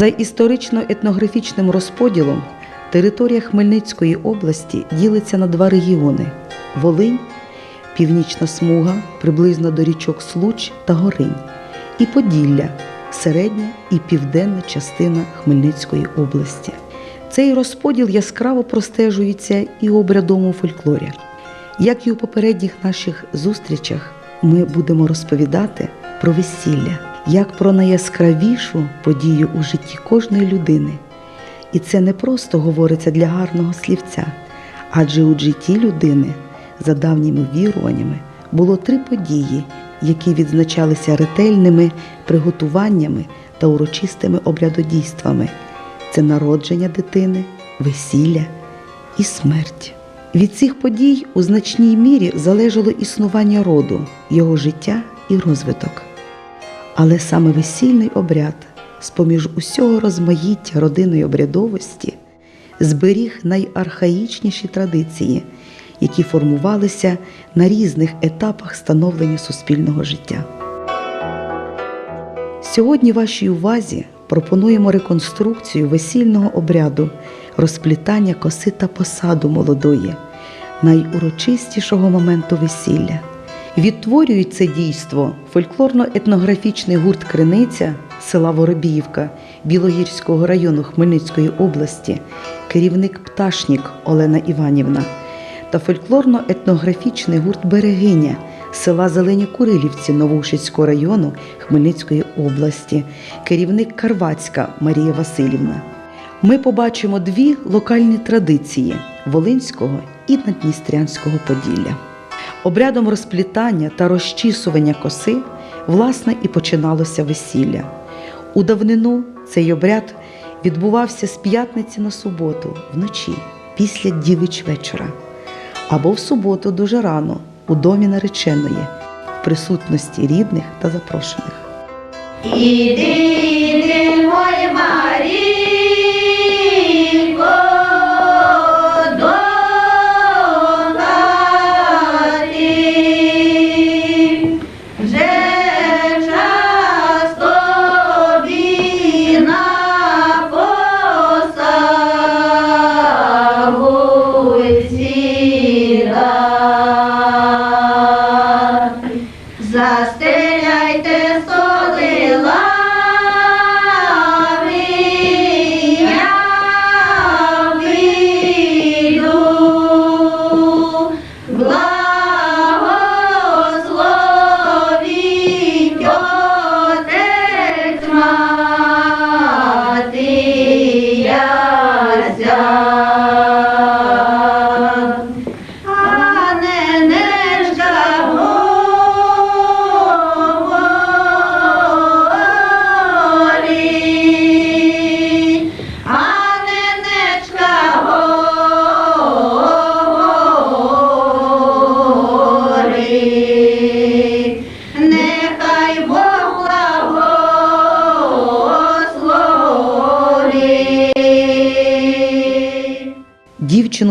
За історично-етнографічним розподілом територія Хмельницької області ділиться на два регіони: Волинь, північна смуга, приблизно до річок Случ та Горинь, і Поділля, середня і південна частина Хмельницької області. Цей розподіл яскраво простежується і у обрядовому фольклорі. Як і у попередніх наших зустрічах, ми будемо розповідати про весілля, як про найяскравішу подію у житті кожної людини. І це не просто говориться для гарного слівця, адже у житті людини, за давніми віруваннями, було три події, які відзначалися ретельними приготуваннями та урочистими обрядодійствами це народження дитини, весілля і смерть. Від цих подій у значній мірі залежало існування роду, його життя і розвиток. Але саме весільний обряд, з-поміж усього розмаїття родинної обрядовості, зберіг найархаїчніші традиції, які формувалися на різних етапах становлення суспільного життя. Сьогодні вашій увазі пропонуємо реконструкцію весільного обряду розплітання коси та посаду молодої, найурочистішого моменту весілля. Відтворюють це дійство фольклорно-етнографічний гурт Криниця села Воробіївка Білогірського району Хмельницької області, керівник Пташнік Олена Іванівна та фольклорно-етнографічний гурт Берегиня села Зелені Курилівці Новоушицького району Хмельницької області, керівник Карвацька Марія Васильівна. Ми побачимо дві локальні традиції Волинського і Надністрянського Поділля. Обрядом розплітання та розчісування коси власне і починалося весілля. У давнину цей обряд відбувався з п'ятниці на суботу вночі після дівич вечора або в суботу дуже рано у домі нареченої в присутності рідних та запрошених. Іди, іди, мой Марійко,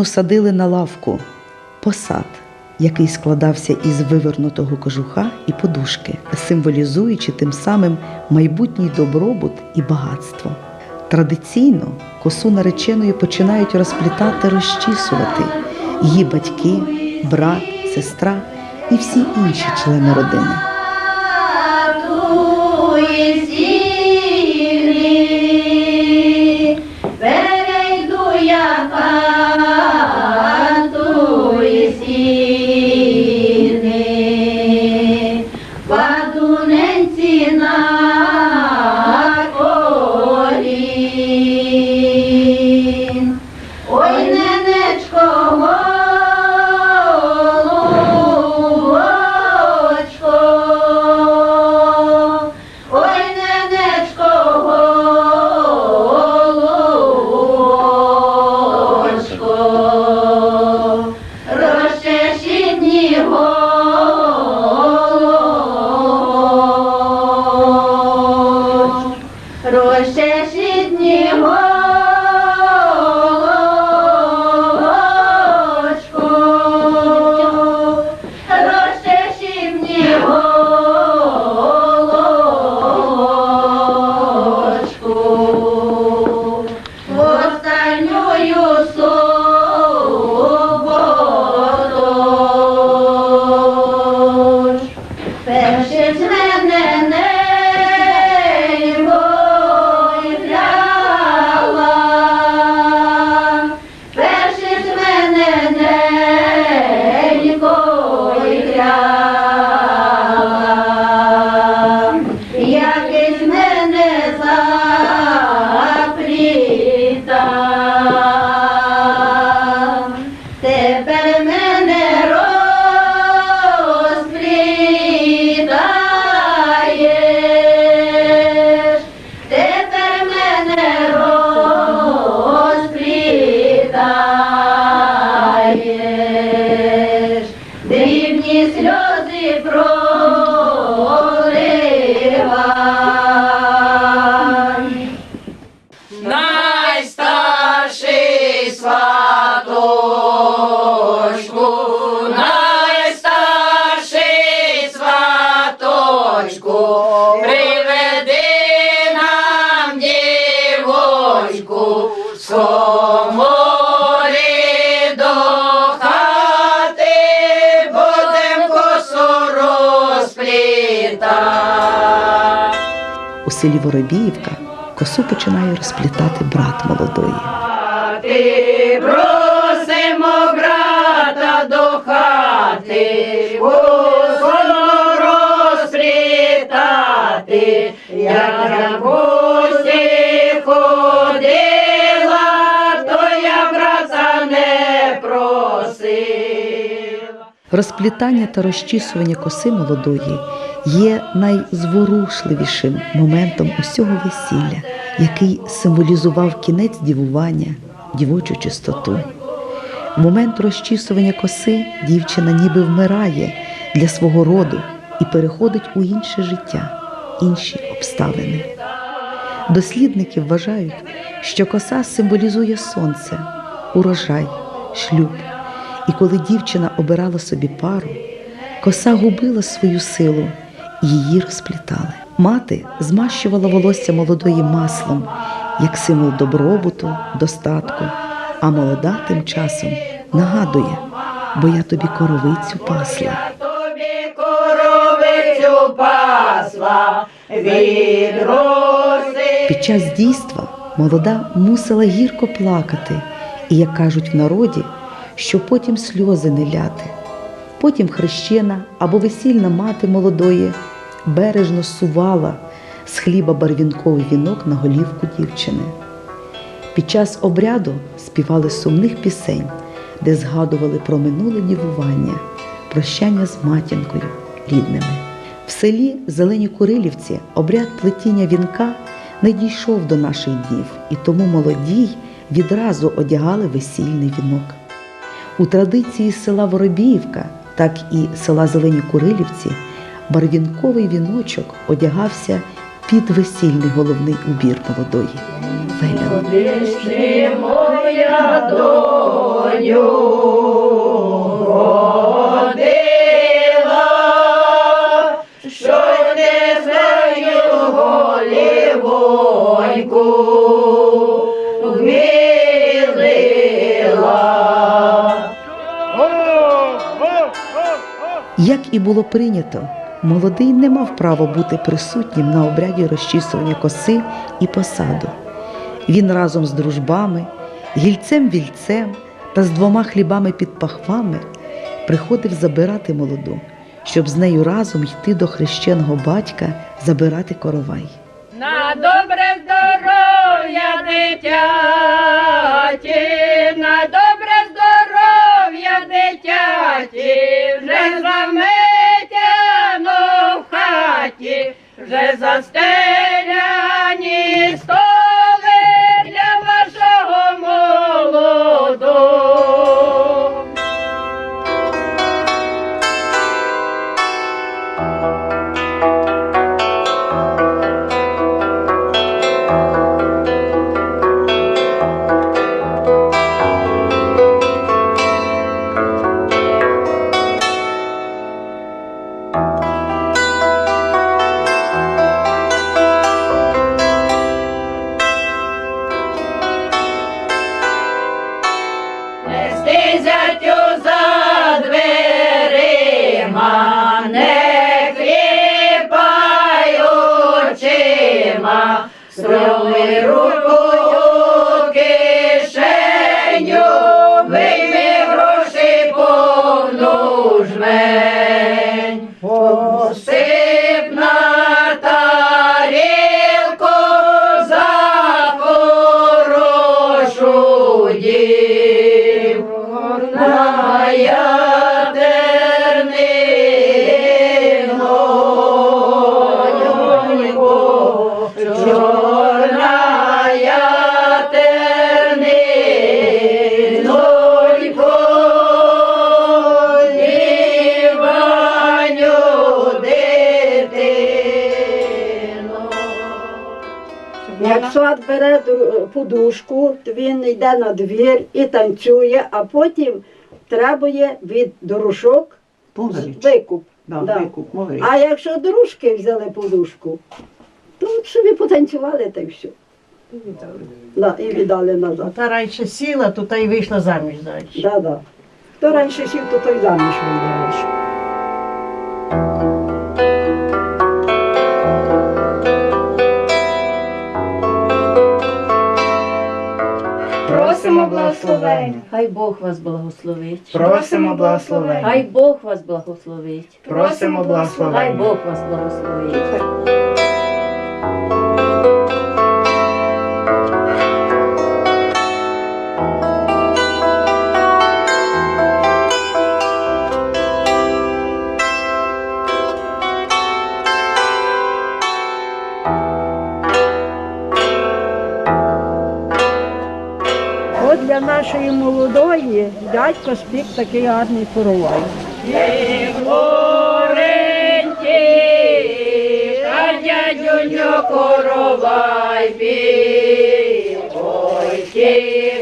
Дівчину садили на лавку посад, який складався із вивернутого кожуха і подушки, символізуючи тим самим майбутній добробут і багатство. Традиційно косу нареченої починають розплітати, розчісувати її батьки, брат, сестра і всі інші члени родини. дочку, найстарший сваточку, приведи нам дівочку, скоморі до хати, будем косу розплітати. У селі Воробіївка. Косу починає розплітати брат молодої. Ти брата до хати, косоно розплітати, як в гості ходила, то я брата не просила. Розплітання та розчісування коси молодої є найзворушливішим моментом усього весілля, який символізував кінець дівування, дівочу чистоту. В момент розчісування коси дівчина ніби вмирає для свого роду і переходить у інше життя, інші обставини. Дослідники вважають, що коса символізує сонце, урожай, шлюб. І коли дівчина обирала собі пару, коса губила свою силу, її розплітали. Мати змащувала волосся молодої маслом як символ добробуту, достатку, а молода тим часом нагадує, бо я тобі коровицю пасла. Тобі коровицю пасла від роси. Під час дійства молода мусила гірко плакати, і, як кажуть в народі, що потім сльози не ляти. Потім хрещена або весільна мати молодої бережно сувала з хліба барвінковий вінок на голівку дівчини. Під час обряду співали сумних пісень, де згадували про минуле дівування, прощання з матінкою рідними. В селі Зелені Курилівці обряд плетіння вінка не дійшов до наших днів, і тому молодій відразу одягали весільний вінок. У традиції села Воробіївка, так і села Зелені Курилівці, барвінковий віночок одягався під весільний головний убір молодої. Велян. Ти моя доню родила, що не свою голівоньку вмілила. Як і було прийнято, молодий не мав права бути присутнім на обряді розчісування коси і посаду. Він разом з дружбами, гільцем-вільцем та з двома хлібами під пахвами приходив забирати молоду, щоб з нею разом йти до хрещеного батька забирати коровай. На добре здоров'я дитяті, на добре здоров'я дитяті, вже заметяно в хаті, вже застеляні столи Як сват бере подушку, то він йде на двір і танцює, а потім требує від дорушок викуп. Да, Да. викуп. А якщо дружки взяли подушку, то от собі потанцювали та й все. Да, і віддали назад. Та раніше сіла, то та й вийшла заміж далі. Да, да. Хто раніше сів, то той заміж вийде благословення. Хай Бог вас благословить. Просимо благословення. Хай Бог вас благословить. Просимо Хай. Бог вас благословить. Дядько спік такий гарний коровай. коровай пій, ой ті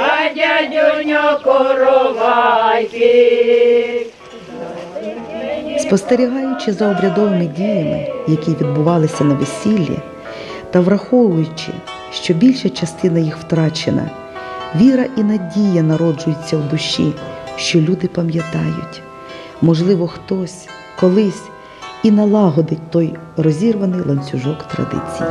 а дядюньо коровай. Спостерігаючи за обрядовими діями, які відбувалися на весіллі, та враховуючи, що більша частина їх втрачена. Віра і надія народжуються в душі, що люди пам'ятають. Можливо, хтось колись і налагодить той розірваний ланцюжок традиції.